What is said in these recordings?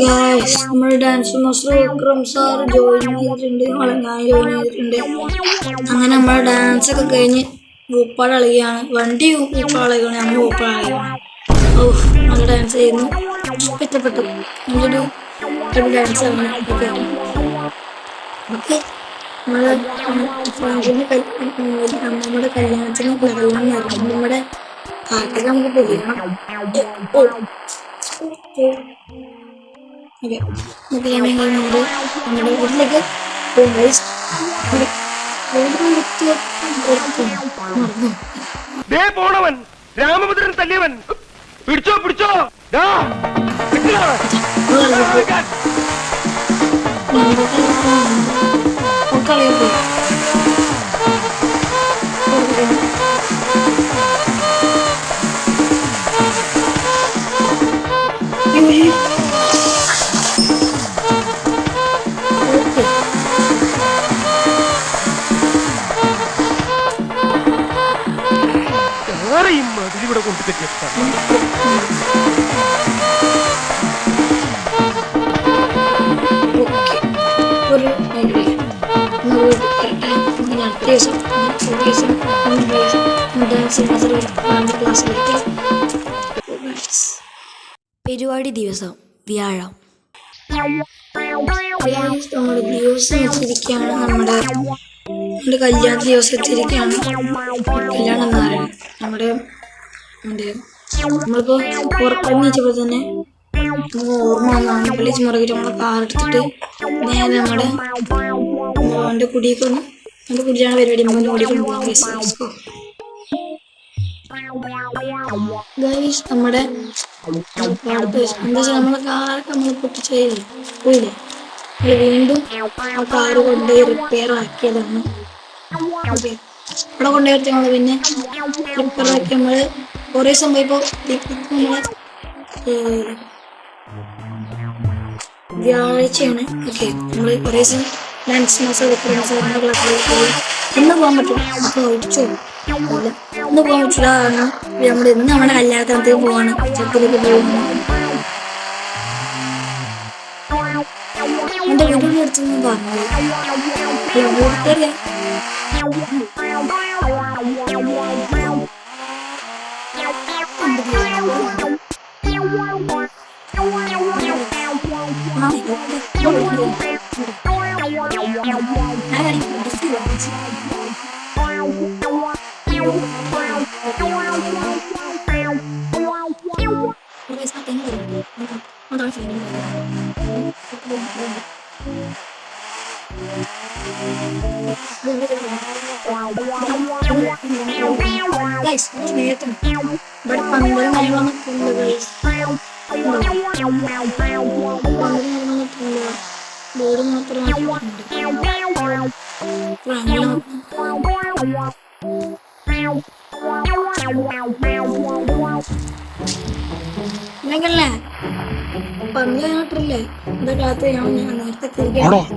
Guys നമ്മൾ dance master Vikram sir join ചെയ്തിട്ടുണ്ട് ഞാൻ ജോയിൻ ചെയ്തിട്ടുണ്ട്. അങ്ങനെ നമ്മൾ ഡാൻസ് ഒക്കെ കഴിഞ്ഞ് ഊപ്പാട് കളിക്കുകയാണ് വണ്ടി ഊപ്പാട് കളിക്കുകയാണ് നമ്മൾ ഊപ്പാട് കളിക്കുകയാണ് ഓ നല്ല ഡാൻസ് ചെയ്യുന്നു ഇഷ്ടപ്പെട്ടു. നല്ലൊരു ഡാൻസ് ആണ് ഓക്കെ. ഓക്കെ. നമ്മളെ കല്യാണത്തിന് കല്യാണം നടന്നു നമ്മുടെ കാട്ടിൽ നമുക്ക് പോകണം ഓക്കെ നമുക്ക് നമ്മുടെ വീട്ടിലേക്ക് പോണവൻ. രാമഭദ്രൻ തല്ലിയവൻ. പിടിച്ചോ പിടിച്ചോ. ദാ, കിട്ടിയോ? കളിയുണ്ട് ആരെയും അതിലിവിടെ കൊണ്ടു തെറ്റിയ ഓക്കെ നമുക്ക് അടുത്ത ദിവസം അടുത്ത ദിവസം ഡാൻസ് ക്ലാസ്സിലേക്ക് പരിപാടി ദിവസം വ്യാഴം. നമ്മുടെ ദിവസം വെച്ചിരിക്കുകയാണ് നമ്മുടെ നമ്മുടെ കല്യാണ ദിവസം എത്തിയിരിക്കുകയാണ് കല്യാണം എന്ന് പറയുന്നത് നമ്മുടെ നമ്മുടെ നമ്മളിപ്പോൾ പുറത്തിറങ്ങിച്ചപ്പോൾ തന്നെ നമുക്ക് ഓർമ്മ വന്നാണ് വിളിച്ച് മുറകിട്ട് നമ്മളെ കാറെടുത്തിട്ട് നേരെ നമ്മുടെ മോന്റെ കുടിയൊക്കെ ഒന്ന് എന്റെ കുടിയാണ് പരിപാടി പോകാൻ ഗൈസ് നമ്മുടെ ദിവസം എന്താ വെച്ചാൽ നമ്മളെ കാറൊക്കെ നമ്മൾ പൊട്ടിച്ചേ പോയില്ലേ? നമ്മൾ വീണ്ടും ആ കാറ് കൊണ്ടുപോയി റിപ്പയർ ആക്കിയതാണ്. ഓക്കെ. അവിടെ കൊണ്ടുപോയി നമ്മൾ പിന്നെ റിപ്പയർ ആക്കി നമ്മൾ കുറേ ദിവസം പോയപ്പോൾ നമ്മളെ. വ്യാഴാഴ്ചയാണ്. ഓക്കെ. നമ്മൾ കുറേ ദിവസം ഡാൻസ് മാസം വിക്രമ സാറിന്റെ ക്ലാസ്സിൽ പോയി ഇന്ന് പോകാൻ പറ്റും അപ്പോൾ ഒഴിച്ചു ഇല്ല. ഇന്ന് പോകാൻ പറ്റില്ല കാരണം നമ്മൾ ഇന്ന് നമ്മുടെ കല്യാണത്തിനകത്തേക്ക് പോവാണ്. ചെറുപ്പത്തിലേക്ക് പോകുന്നു എന്റെ വീട്ടിൽ അടുത്തൊന്നും പറഞ്ഞത് വീട്ടിലെ guys, hindi na ito. Ba't pang wala na yung mga tulo, guys? Ano? Wala na yung mga tulo. Boring na tulo.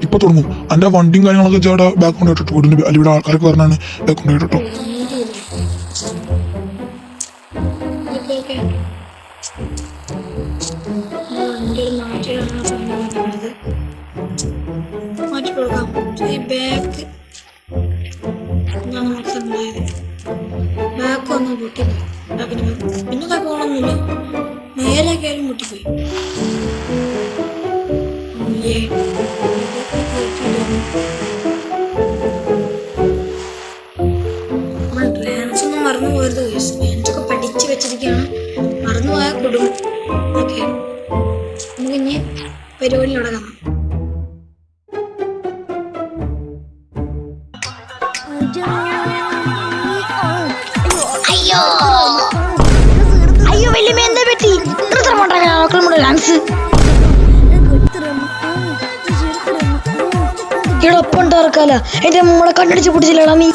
ഇപ്പൊ തുടങ്ങും. എന്റെ വണ്ടിയും കാര്യങ്ങളൊക്കെ ചേട്ടാ ബാക്ക് കൊണ്ടുപോയിട്ടോ വീടിന്റെ അല്ല ഇവിടെ ആൾക്കാരൊക്കെ പറഞ്ഞാണ് ബാക്ക് കൊണ്ട് എന്താണ് നമുക്ക് ഉണ്ടായത് ബാക്ക് ഒന്ന് പൊട്ടിപ്പോയി ബാക്കിന്. പിന്നെ കുഴപ്പമൊന്നുമില്ല നേരെ കയറി പൊട്ടിപ്പോയി അയ്യേ. നമ്മൾ ഡാൻസ് ഒന്നും മറന്നു പഠിച്ചു പരിപാടിയിലൂടെ കാണാം അയ്യോ. അയ്യോ വല്യമ്മ എന്താ പറ്റി? ഇത്ര മക്കളുടെ ഡാൻസ് ഇവിടെ ഒപ്പം ഉണ്ടാർക്കാല എന്റെ മോളെ കണ്ണടിച്ച് പിടിച്ചില്ലടാ നീ.